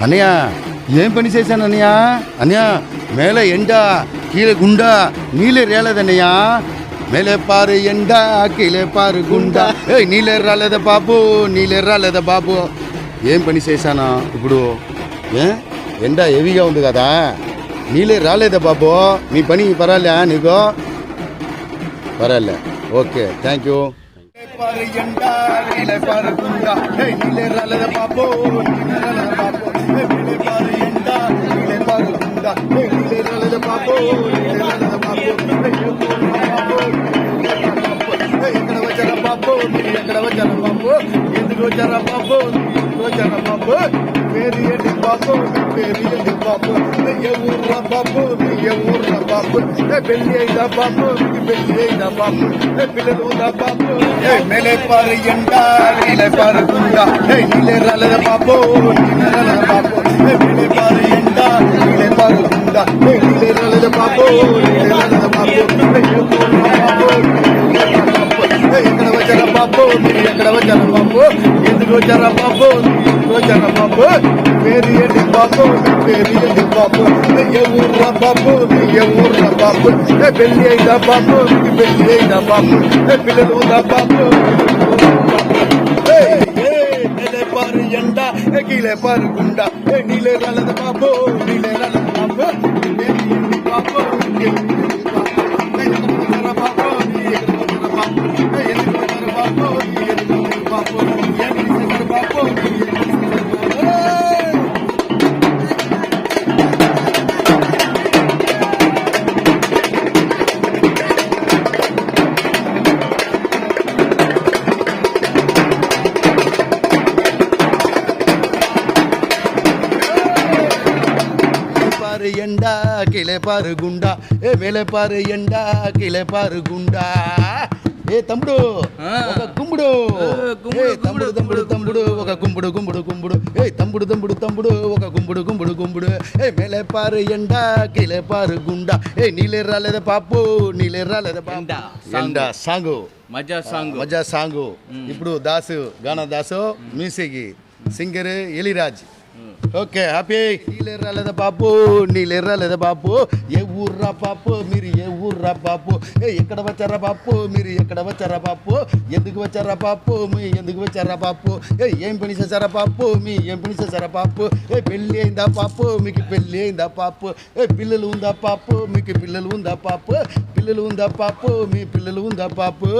అన్నయ్య ఏం పని చేశాను అన్నయ్య అన్నయ్య మేల ఎండ కీలే గుండా నీళ్ళే రేలేదన్నయ్యా மேலே பாரு எண்டா கீழே பாரு గుండా ఏయ్ నీళ్ళెర్రాలేదా బాబు నీళ్ళెర్రాలేదా బాబు ఏం పని చేశానా ఇప్పుడు ఏ ఎండ హెవీగా ఉంది కదా నీళ్ళే రాలేదా బాబు మీ పని పర్వాలే నీకు పర్వాలే ఓకే థ్యాంక్ యూ జంట నీల పారకుండా నీలే జంట నీలే పారకుండా నీలే ఎక్కడ వచ్చారా పాపో ఎందుకు వచ్చారా పాపో வச்சன பாப்பு பெரிய பாப்பு பெரிய பாப்பு நீங்க ஊர்ற பாப்பு நீங்க ஊர்ற பாப்பு பெல்லியைதா பாப்பு பெல்லியைதா பாப்பு பிள்ளைதா பாப்பு மேலே பாரு என்றா மேலே பாரு குண்டா நீலே ரலத பாப்பு நீலே ரலத பாப்பு மேலே பாரு என்றா மேலே பாரு குண்டா వచ్చారా బాబు మీరు ఎక్కడ వచ్చారా బాబు ఎందుకు వచ్చారా బాబు ఎందుకు వచ్చారా బాబు పేరు ఏంటి బాబు మీ పేరు ఏంటి బాబు ఏ ఊర్రా బాబు మీ ఏ ఊర్రా బాబు ఏ పెళ్లి అయిందా బాబు మీకు పెళ్లి అయిందా బాబు ఏ పిల్లలు ఉందా బాబు ఏయ్, ఏయ్, మేలే పారు ఎండ ఏ కీలే పారు గుండ ఏ பாரு எண்டா கீழே பாரு குண்டா ఏ మేలే పారు ఎండ కీలే పారు గుండా ఏ తమ్ముడు ఆ. ఒక గుమ్ముడు ఏ, గుమ్ముడు, ఏ తమ్ముడు గుమ్ముడు, తమ్ముడు తమ్ముడు ఒక గుమ్ముడు గుమ్ముడు గుమ్ముడు ఏ తమ్ముడు తమ్ముడు తమ్ముడు ఒక గుమ్ముడు గుమ్ముడు గుమ్ముడు ఏ మేలే పారు ఎండ కీలే పారు గుండా ఏ నీలే రాలేదా పాపు నీలే రాలేదా పాపు ఎండ, సాంగు. ఎండ సాంగు మజా సాంగ్ మజా సాంగు ఇప్పుడు దాసు గానా Dasu music singer ఎలిరాజ్ okay happy. నీళ్ళు ఎర్రాలేదా బాపు? నీళ్ళు లేదా బాపు? ఏ ఊర్రా బాపు? మీరు ఏ ఊర్రా బాపు? ఏ ఎక్కడ వచ్చారా బాపు? మీరు ఎక్కడ వచ్చారా బాపు? ఎందుకు వచ్చారా బాపు? మీ ఎందుకు వచ్చారా బాపు? ఏ ఏం పని చేశారా బాపు? మీ ఏం పని చేశారా బాపు? ఏ పెళ్ళి అయిందా పాపు మీకు పెళ్ళి అయిందా పాపు ఏ పిల్లలు ఉందా పాపు మీకు పిల్లలు ఉందా పాపు పిల్లలు ఉందా పాపు మీ పిల్లలు ఉందా పాపు